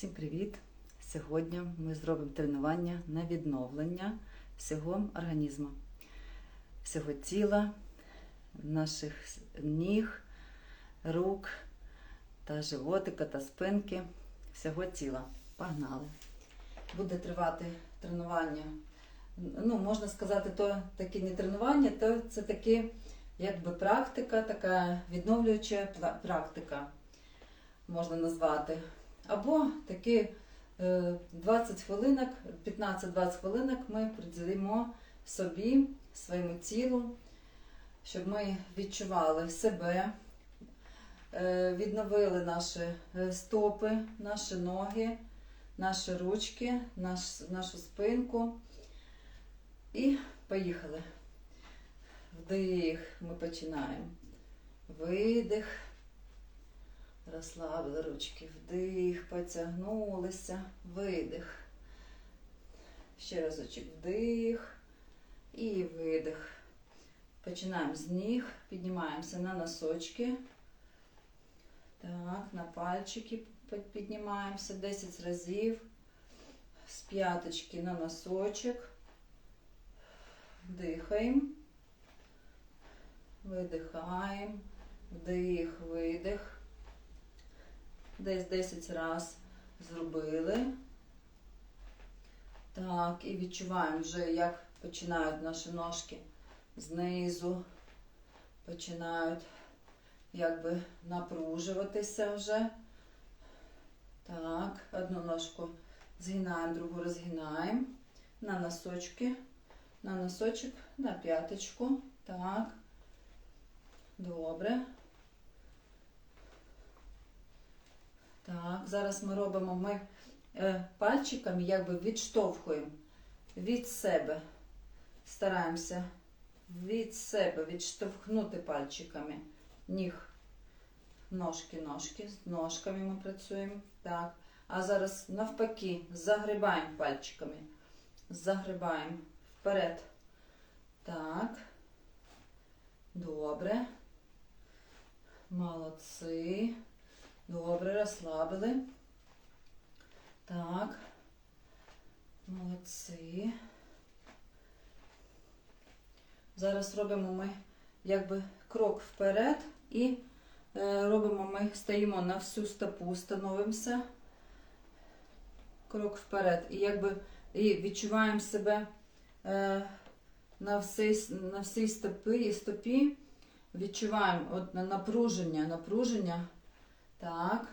Всім привіт! Сьогодні ми зробимо тренування на відновлення всього організму, всього тіла, наших ніг, рук та животика та спинки, всього тіла. Погнали! Буде тривати тренування. Ну, можна сказати, то таке не тренування, то це таке якби практика, така відновлююча практика, можна назвати. Або такі е, 20 хвилинок, 15-20 хвилинок ми приділимо собі, своєму тілу, щоб ми відчували себе, е, відновили наші е, стопи, наші ноги, наші ручки, наш, нашу спинку. І поїхали. Вдих, ми починаємо. Видих. Розслабили ручки, вдих, потягнулися, видих. Ще разочок вдих і видих. Починаємо з ніг, піднімаємося на носочки. Так, на пальчики піднімаємося 10 разів. З п'яточки на носочок. Дихаємо. Видихаємо. Вдих, видих. Десь 10 раз зробили. Так, і відчуваємо вже, як починають наші ножки знизу, починають якби напружуватися вже. Так, одну ножку згинаємо, другу розгинаємо. На носочки, на носочок, на п'яточку. Так. Добре. Так, зараз ми робимо ми е, пальчиками якби відштовхуємо від себе. Стараємося від себе відштовхнути пальчиками ніг. Ножки, ножки. З ножками ми працюємо. Так. А зараз навпаки загрибаємо пальчиками. Загрибаємо вперед. Так. Добре. Молодці. Добре, розслабили. Так. Молодці. Зараз робимо ми якби крок вперед і е, робимо ми, стоїмо на всю стопу, становимося. Крок вперед. І якби і відчуваємо себе е, на всій, на всій стопі і стопі. Відчуваємо от, напруження, напруження. Так.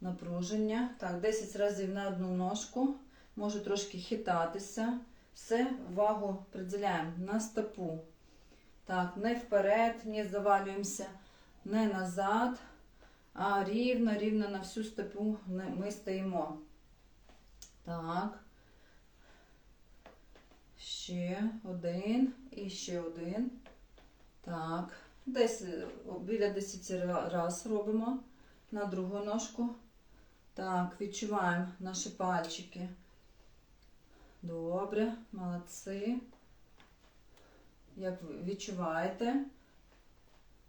Напруження. Так, 10 разів на одну ножку. Може трошки хитатися. Все, увагу приділяємо на стопу. Так, не вперед, не завалюємося, не назад, а рівно, рівно на всю стопу ми стоїмо. Так. Ще один і ще один. Так. Десь біля 10 раз робимо на другу ножку. Так, відчуваємо наші пальчики. Добре, молодці. Як відчуваєте?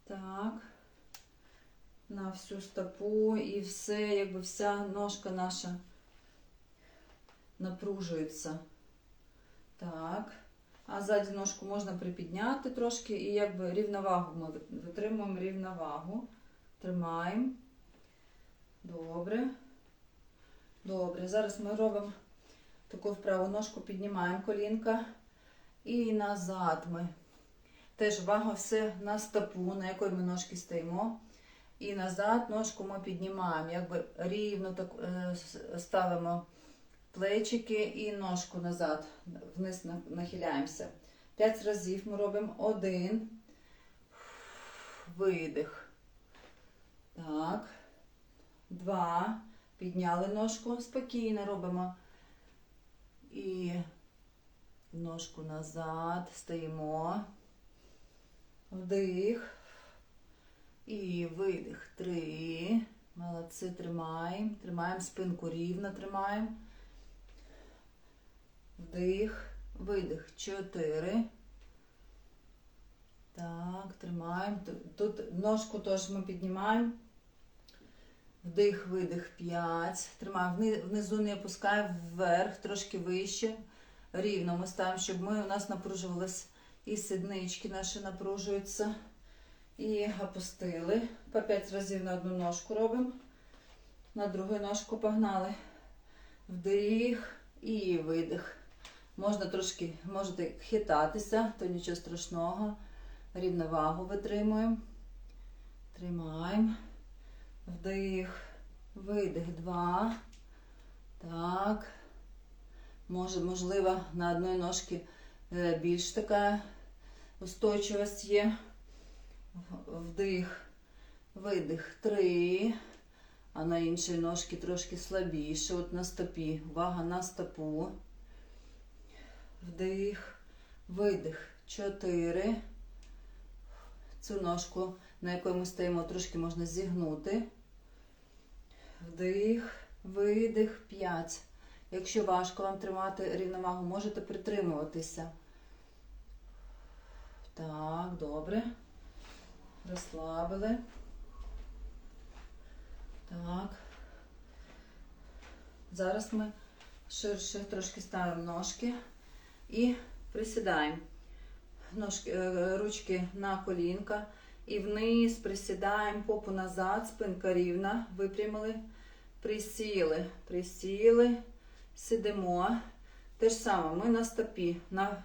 Так. На всю стопу і все, якби вся ножка наша напружується. Так. А ззаді ножку можна припідняти трошки і якби рівновагу ми витримуємо рівновагу. Тримаємо. Добре. Добре. Зараз ми робимо таку вправу ножку, піднімаємо колінка і назад ми. Теж увага все на стопу, на якої ми ножки стоїмо. І назад ножку ми піднімаємо, якби рівно так е, ставимо плечики і ножку назад, вниз нахиляємося. П'ять разів ми робимо один. Видих. Так. Два. Підняли ножку. Спокійно робимо. І ножку назад. Стоїмо. Вдих. І видих. Три. Молодці, тримаємо. Тримаємо спинку рівно, тримаємо. Вдих, видих. Чотири. Так, тримаємо. Тут ножку теж ми піднімаємо. Вдих, видих, 5. Тримаю внизу не опускаю вверх, трошки вище. Рівно ми ставимо, щоб ми у нас напружувалися і сіднички наші напружуються. І опустили. По 5 разів на одну ножку робимо. На другу ножку погнали. Вдих і видих. Можна трошки, можете хитатися, то нічого страшного. Рівновагу витримуємо. Тримаємо. Вдих, видих, два. Так. Може, можливо, на одній ножці е, більш така устойчивість є. Вдих, видих, три. А на іншій ножці трошки слабіше. От на стопі. Увага на стопу. Вдих, видих, чотири. Цю ножку, на якій ми стоїмо, трошки можна зігнути. Вдих, видих, 5. Якщо важко вам тримати рівновагу, можете притримуватися. Так, добре. Розслабили. Так. Зараз ми ширше трошки ставимо ножки і присідаємо. Ножки, е, ручки на колінка і вниз присідаємо, попу назад, спинка рівна, випрямили, присіли, присіли, сидимо. Те ж саме, ми на стопі, на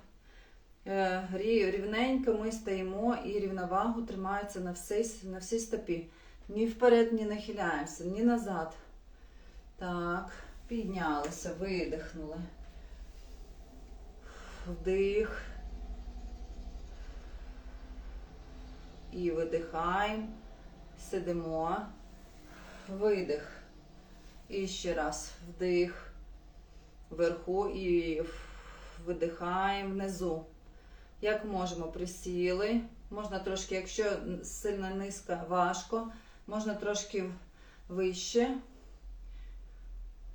е, рівненько ми стоїмо і рівновагу тримається на всій, на всій стопі. Ні вперед, ні нахиляємося, ні назад. Так, піднялися, видихнули. Вдих. І видихаємо, сидимо, видих. І ще раз вдих вверху і видихаємо внизу. Як можемо, присіли. Можна трошки, якщо сильно низько, важко, можна трошки вище.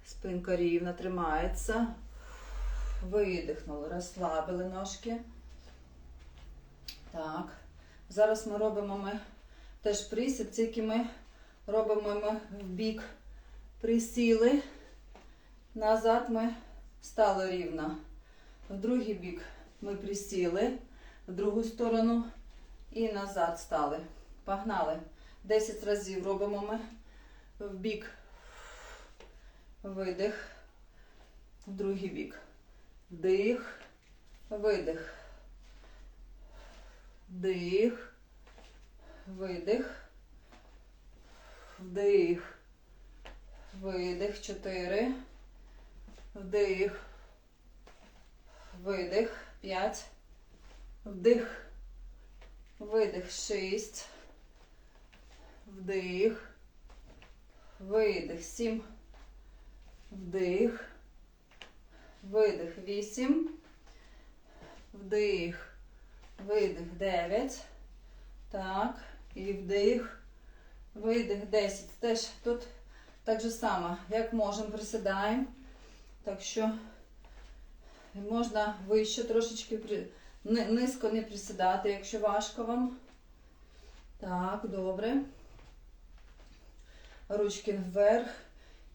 Спинка рівна тримається. Видихнули, розслабили ножки. Так. Зараз ми робимо ми теж присід, тільки ми робимо ми в бік присіли. Назад ми стали рівно. В другий бік ми присіли, в другу сторону і назад стали. Погнали. 10 разів робимо ми в бік видих, в другий бік. Вдих, видих. Вдих, видих, вдих, видих, чотири, вдих, видих, п'ять, вдих, видих, шість, вдих, видих, сім, вдих, видих, вісім, вдих. Видих 9. Так. І вдих. Видих 10. Теж тут так же само, як можемо, присідаємо. Так що можна вище трошечки низько не присідати, якщо важко вам. Так, добре. Ручки вверх.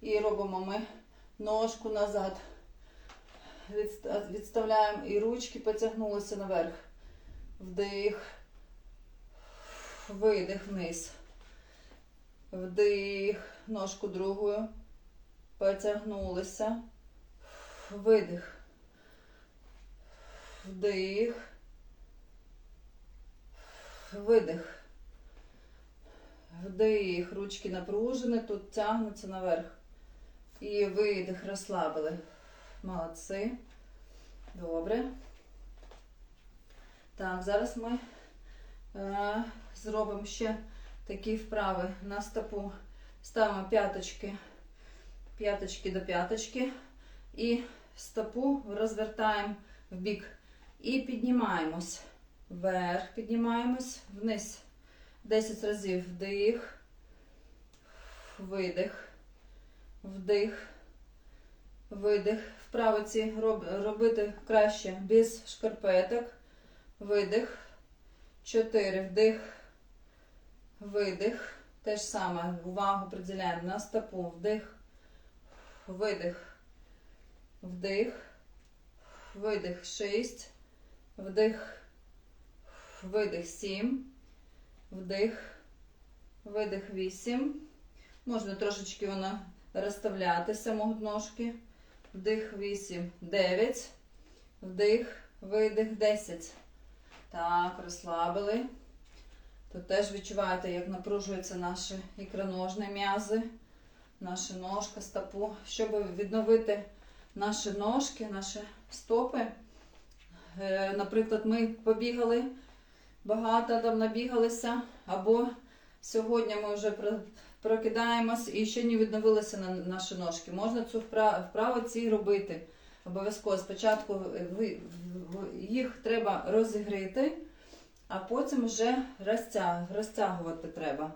І робимо ми ножку назад. Відста- Відставляємо і ручки потягнулися наверх. Вдих, видих вниз. Вдих, ножку другою. Потягнулися. Видих. Вдих. Видих. Вдих. Ручки напружені, тут тягнуться наверх. І видих, розслабили. Молодці. Добре. Так, зараз ми е, зробимо ще такі вправи на стопу. Ставимо п'яточки, п'яточки до п'яточки і стопу розвертаємо в бік. І піднімаємось. Вверх піднімаємось, вниз. 10 разів вдих, видих, вдих, видих. Вправо ці роб, робити краще без шкарпеток. Видих. Чотири. Вдих. Видих. Те ж саме, увагу приділяємо на стопу, вдих, видих, вдих, видих 6, вдих, видих 7, вдих, видих 8. Можна трошечки воно розставлятися, можуть ножки. Вдих 8, 9, вдих, видих 10. Так, розслабили. Тут теж відчуваєте, як напружуються наші ікроножні м'язи, наша ножка, стопу. Щоб відновити наші ножки, наші стопи. Е, Наприклад, ми побігали, багато там набігалися, або сьогодні ми вже прокидаємось і ще не відновилися на наші ножки. Можна цю вправу, ці робити. Обов'язково спочатку їх треба розігріти, а потім вже розтяг, розтягувати треба.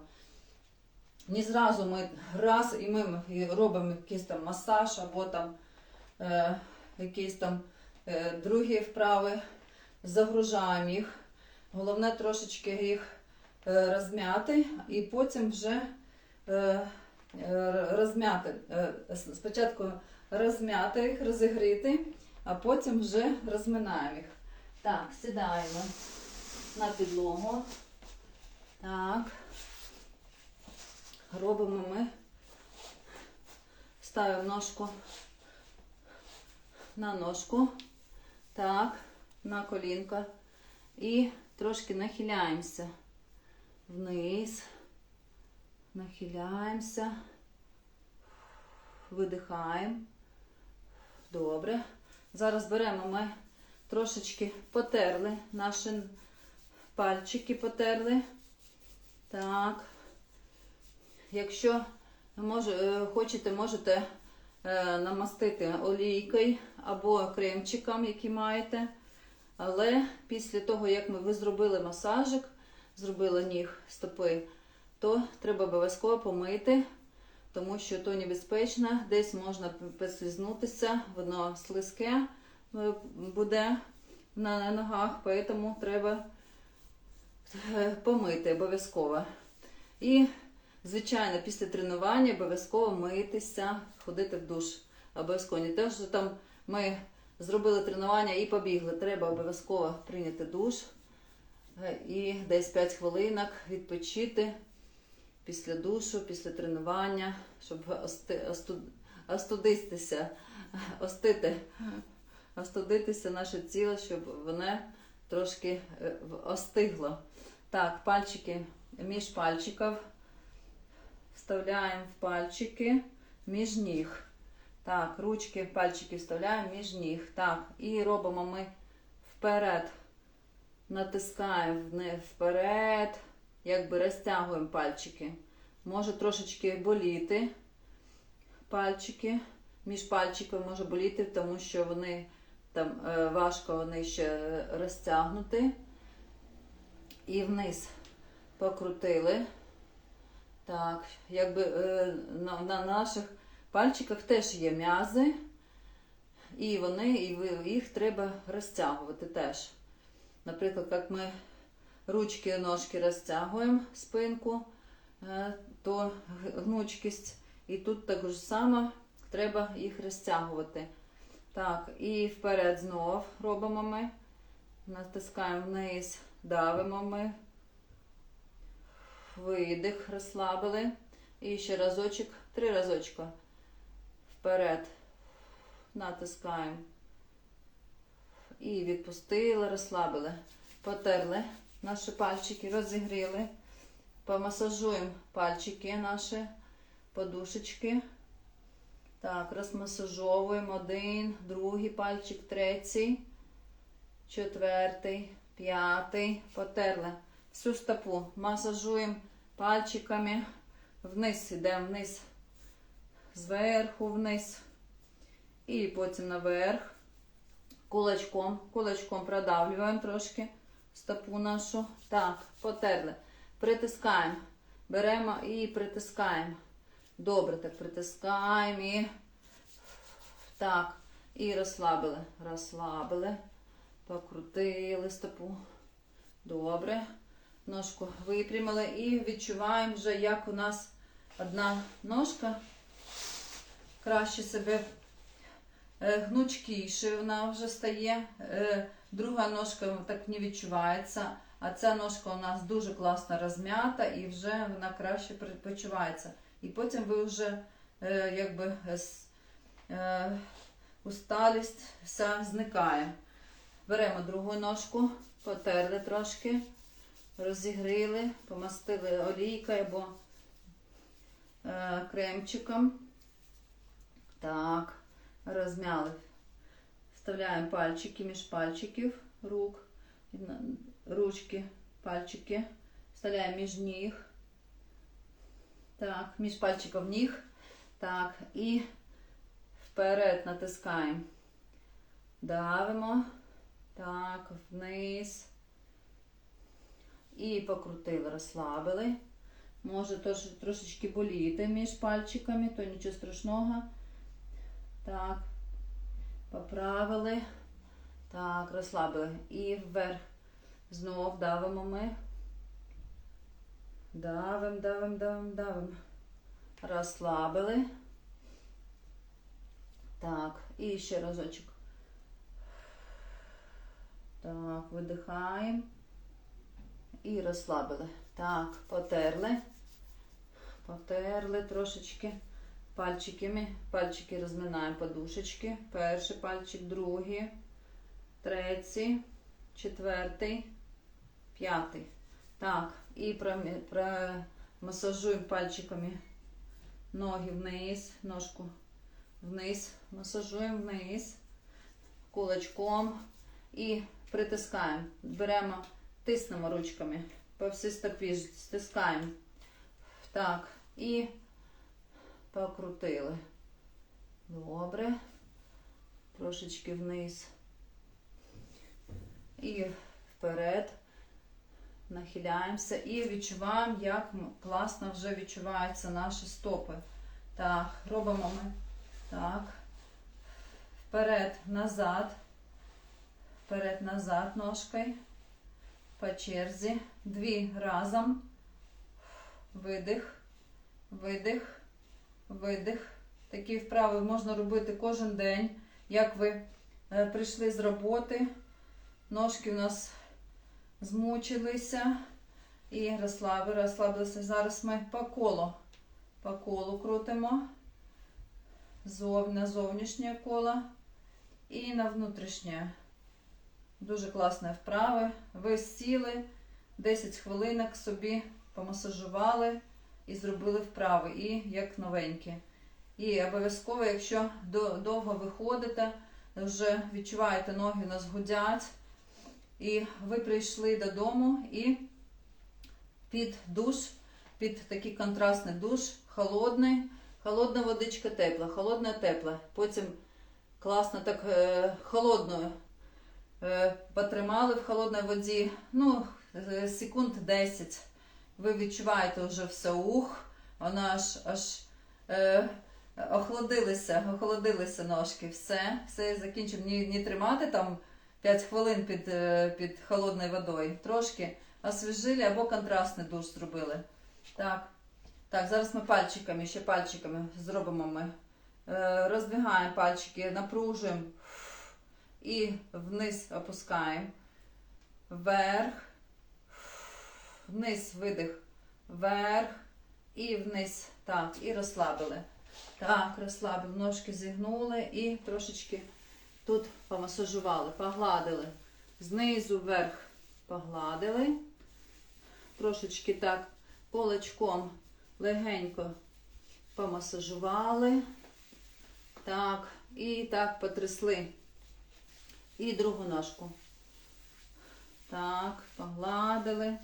Не зразу ми раз і ми робимо якийсь там масаж або там е, якісь там е, другі вправи, загружаємо їх. Головне трошечки їх е, розм'яти і потім вже е, е, розм'яти. Е, спочатку розм'яти їх, розігріти, а потім вже розминаємо їх. Так, сідаємо на підлогу. Так. Робимо ми. Ставимо ножку на ножку. Так, на колінко. І трошки нахиляємося вниз. Нахиляємося. Видихаємо. Добре. Зараз беремо ми трошечки потерли наші пальчики потерли. Так. Якщо може, е, хочете, можете е, намастити олійкою або кремчиком, який маєте. Але після того, як ми, ви зробили масажик, зробили ніг стопи, то треба обов'язково помити, тому що то небезпечно, десь можна послизнутися, воно слизьке е, буде на ногах, тому треба е, помити обов'язково. І, звичайно, після тренування обов'язково митися, ходити в душ. Обов'язково не те, що там ми зробили тренування і побігли. Треба обов'язково прийняти душ е, і десь 5 хвилинок відпочити після душу, після тренування, щоб ости, остуд, остудитися, остити, остудитися наше тіло, щоб воно трошки е, остигло. Так, пальчики між пальчиків. Вставляємо в пальчики між ніг. Так, ручки, пальчики вставляємо між ніг. Так, і робимо ми вперед. Натискаємо вперед, якби розтягуємо пальчики. Може трошечки боліти пальчики. Між пальчиками може боліти, тому що вони там е, важко вони ще розтягнути. І вниз покрутили. Так, якби е, на, на наших пальчиках теж є м'язи, і вони, і їх треба розтягувати теж. Наприклад, як ми ручки, ножки розтягуємо спинку, е, то гнучкість. І тут так же само треба їх розтягувати. Так, і вперед знов робимо ми. Натискаємо вниз, давимо ми. Видих, розслабили. І ще разочок, три разочка. Вперед. Натискаємо. І відпустили, розслабили. Потерли наші пальчики, розігріли. Помасажуємо пальчики наші, подушечки. Так, розмасажовуємо один, другий пальчик, третій, четвертий, п'ятий. Потерли всю стопу. Масажуємо пальчиками. Вниз йдемо вниз, зверху вниз. І потім наверх. Кулачком, кулачком продавлюємо трошки стопу нашу. Так, потерли. Притискаємо. Беремо і притискаємо. Добре, так притискаємо і так. І розслабили. Розслабили. Покрутили стопу. Добре. Ножку випрямили і відчуваємо вже, як у нас одна ножка краще себе е, гнучкіше вона вже стає. Друга ножка так не відчувається. А ця ножка у нас дуже класно розм'ята і вже вона краще почувається. І потім ви вже е, якби е, усталість вся зникає. Беремо другу ножку, потерли трошки, розігріли, помастили олійкою або е, кремчиком. Так, розмяли. Вставляємо пальчики між пальчиків рук, ручки, пальчики. Вставляємо між ніг. Так, між пальчиків ніг. Так, і вперед натискаємо. Давимо. Так, вниз. І покрутили, розслабили. Може трошечки боліти між пальчиками, то нічого страшного. Так, поправили. Так, розслабили. І вверх. Знов давимо ми. Давим, давим, давим, давим. Розслабили. Так, і ще разочок. Так, видихаємо. І розслабили. Так, потерли. Потерли трошечки пальчиками. Пальчики розминаємо подушечки. Перший пальчик, другий, третій, четвертий, п'ятий. Так, і промасажуємо пальчиками ноги вниз, ножку вниз, масажуємо вниз, кулачком і притискаємо. Беремо, тиснемо ручками по всій стопі, стискаємо. Так, і покрутили. Добре. Трошечки вниз. І вперед. Нахиляємося і відчуваємо, як класно вже відчуваються наші стопи. Так, робимо ми так. Вперед, назад. Вперед, назад ножкою. По черзі. Дві разом. Видих, видих, видих. Такі вправи можна робити кожен день. Як ви е, прийшли з роботи, ножки у нас змучилися і розслабили, розслабилися. Зараз ми по колу, по колу крутимо. На зовнішнє коло і на внутрішнє. Дуже класні вправи. Ви сіли 10 хвилинок собі помасажували і зробили вправи, і як новенькі. І обов'язково, якщо довго виходите, вже відчуваєте, ноги нас гудять, і ви прийшли додому і під душ, під такий контрастний душ, холодний, холодна водичка тепла, холодна тепла. Потім класно так е, холодною е, потримали в холодній воді, ну, е, секунд 10. Ви відчуваєте вже все ух, вона аж аж е, охолодилися, охолодилися ножки. Все, все закінчимо. Не, не тримати там 5 хвилин під, е, під холодною водою. Трошки освіжили або контрастний душ зробили. Так. Так, зараз ми пальчиками, ще пальчиками зробимо ми. Е, роздвигаємо пальчики, напружуємо і вниз опускаємо. Вверх, вниз видих, вверх і вниз. Так, і розслабили. Так, розслабили, ножки зігнули і трошечки тут помасажували, погладили. Знизу вверх погладили. Трошечки так кулачком легенько помасажували. Так, і так потрясли. І другу ножку. Так, погладили.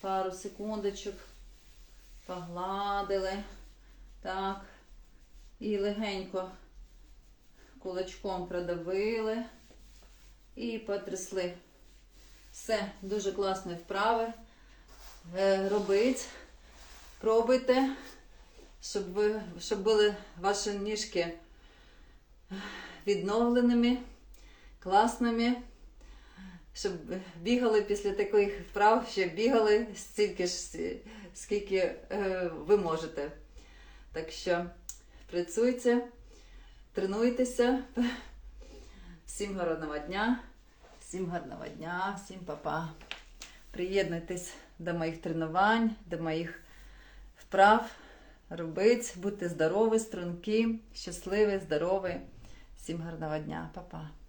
Пару секундочок. Погладили. Так. І легенько кулачком продавили. І потрясли. Все, дуже класні вправи. Е, робить. Пробуйте, щоб, ви, щоб були ваші ніжки відновленими, класними. Щоб бігали після таких вправ, ще бігали стільки ж, скільки е, ви можете. Так що працюйте, тренуйтеся. Всім гарного дня, всім гарного дня, всім па-па. Приєднуйтесь до моїх тренувань, до моїх вправ. Робіть, будьте здорові, стрункі, щасливі, здорові. Всім гарного дня, Па-па.